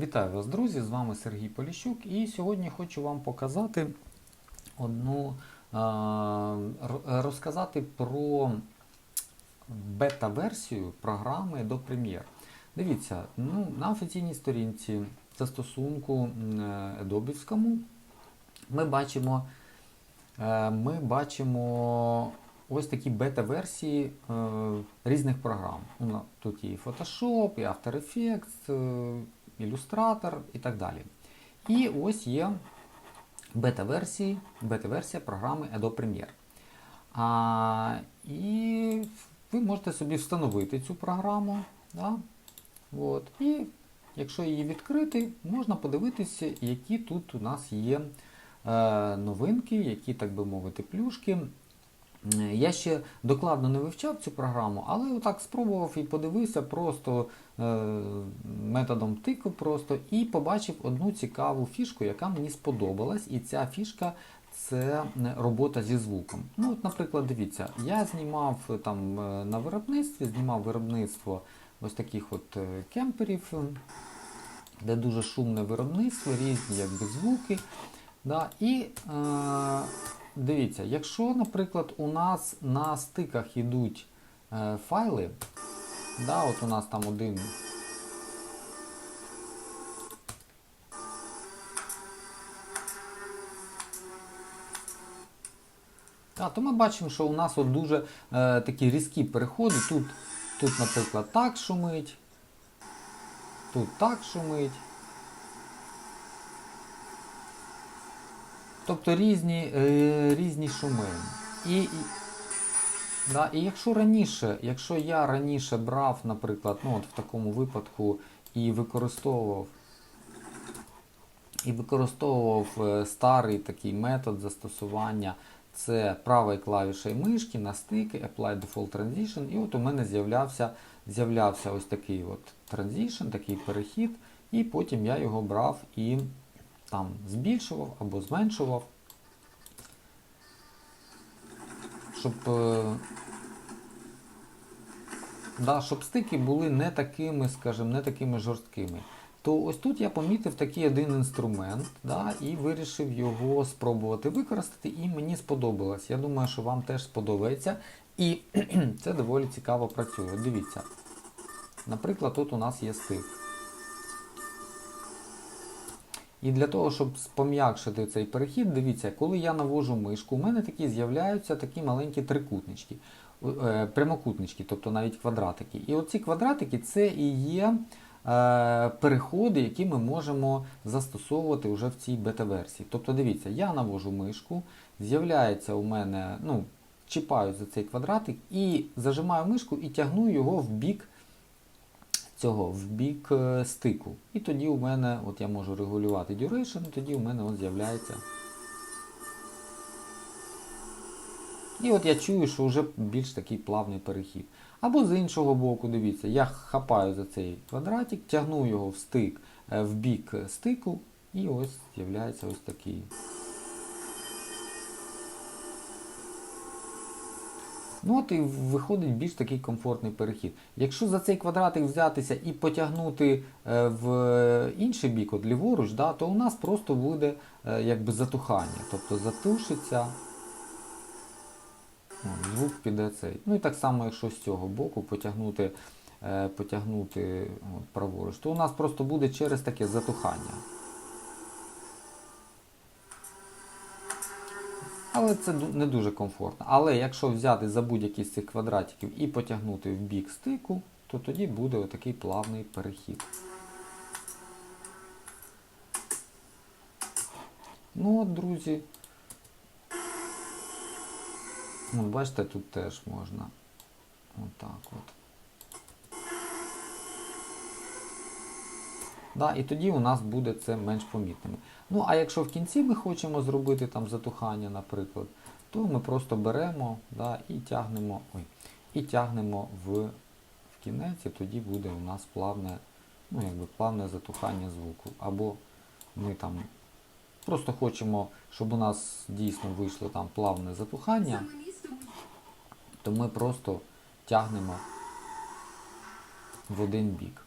Вітаю вас, друзі! З вами Сергій Поліщук і сьогодні хочу вам показати одну розказати про бета-версію програми до Premiere. Дивіться, ну, на офіційній сторінці застосунку м, е, Adobe ми бачимо, е, ми бачимо ось такі бета-версії е, різних програм. Ну, Тут є і Photoshop, і After Effects, Illustrator і так далі. І ось є бета-версії, бета-версія програми Adobe Premiere. А, і ви можете собі встановити цю програму. Да? От. І якщо її відкрити, можна подивитися, які тут у нас є е, новинки, які, так би мовити, плюшки. Е, Я ще докладно не вивчав цю програму, але отак спробував і подивився просто е, методом тику просто і побачив одну цікаву фішку, яка мені сподобалась. І ця фішка це е, робота зі звуком. Ну, от, наприклад, дивіться, я знімав там на виробництві, знімав виробництво ось таких от кемперів, де дуже шумне виробництво, різні якби звуки. Да, і е, дивіться, якщо, наприклад, у нас на стиках йдуть е, файли, да, от у нас там один. А, то ми бачимо, що у нас от дуже е, такі різкі переходи. Тут, тут, наприклад, так шумить, тут так шумить. Тобто різні, е, різні шуми. І, да, і якщо раніше, якщо я раніше брав, наприклад, ну от в такому випадку і використовував і використовував е, старий такий метод застосування, це правою клавішею мишки на стики, Apply Default Transition, і от у мене з'являвся, з'являвся ось такий от transition, такий перехід, і потім я його брав і там збільшував або зменшував, щоб, е, да, щоб стики були не такими, скажімо, не такими жорсткими. То ось тут я помітив такий один інструмент да, і вирішив його спробувати використати, і мені сподобалось. Я думаю, що вам теж сподобається. І це доволі цікаво працює. Дивіться. Наприклад, тут у нас є стик. І для того, щоб пом'якшити цей перехід, дивіться, коли я навожу мишку, у мене такі з'являються такі маленькі трикутнички, е, прямокутнички, тобто навіть квадратики. І оці квадратики це і є е, переходи, які ми можемо застосовувати вже в цій бета-версії. Тобто, дивіться, я навожу мишку, з'являється у мене, ну, чіпаю за цей квадратик і зажимаю мишку і тягну його в бік цього в бік е, стику. І тоді у мене, от я можу регулювати duration, тоді у мене от з'являється. І от я чую, що вже більш такий плавний перехід. Або з іншого боку, дивіться, я хапаю за цей квадратик, тягну його в стик, е, в бік стику, і ось з'являється ось такий. Ну от і виходить більш такий комфортний перехід. Якщо за цей квадратик взятися і потягнути е, в інший бік, от ліворуч, да, то у нас просто буде е, якби затухання. Тобто затушиться, звук піде цей. Ну і так само, якщо з цього боку потягнути, е, потягнути от, праворуч, то у нас просто буде через таке затухання. Але це не дуже комфортно. Але якщо взяти за будь-який з цих квадратиків і потягнути в бік стику, то тоді буде отакий плавний перехід. Ну от, друзі. От бачите, тут теж можна. Отак от. Да, і тоді у нас буде це менш помітним. Ну, а якщо в кінці ми хочемо зробити там затухання, наприклад, то ми просто беремо да, і тягнемо, ой, і тягнемо в, в кінець, і тоді буде у нас плавне, ну, якби плавне затухання звуку. Або ми там просто хочемо, щоб у нас дійсно вийшло там плавне затухання, то ми просто тягнемо в один бік.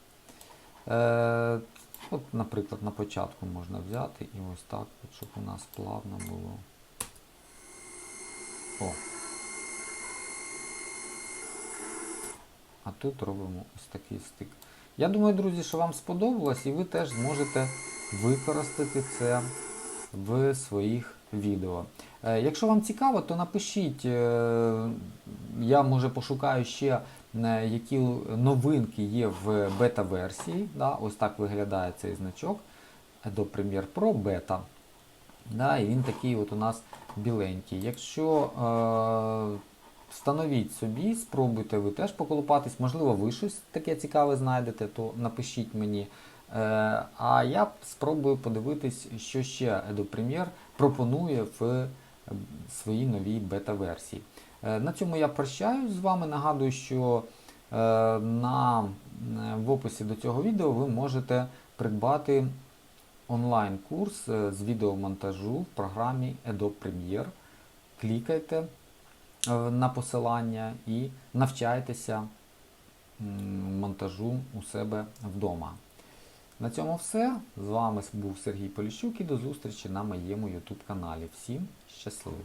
Е, От, наприклад, на початку можна взяти і ось так, щоб у нас плавно було. О. А тут робимо ось такий стик. Я думаю, друзі, що вам сподобалось і ви теж зможете використати це в своїх відео. Е, Якщо вам цікаво, то напишіть, е, я може пошукаю ще, які новинки є в бета-версії. Да? Ось так виглядає цей значок Adobe Premiere Pro Beta. Да? І він такий от у нас біленький. Якщо е, встановіть собі, спробуйте ви теж поколупатись, можливо, ви щось таке цікаве знайдете, то напишіть мені. Е, А я спробую подивитись, що ще Adobe Premiere пропонує в е, своїй новій бета-версії. Е, На цьому я прощаюсь з вами. Нагадую, що е, на, е, в описі до цього відео ви можете придбати онлайн-курс з відеомонтажу в програмі Adobe Premiere. Клікайте на посилання і навчайтеся монтажу у себе вдома. На цьому все. З вами був Сергій Поліщук і до зустрічі на моєму YouTube каналі. Всім щасливо!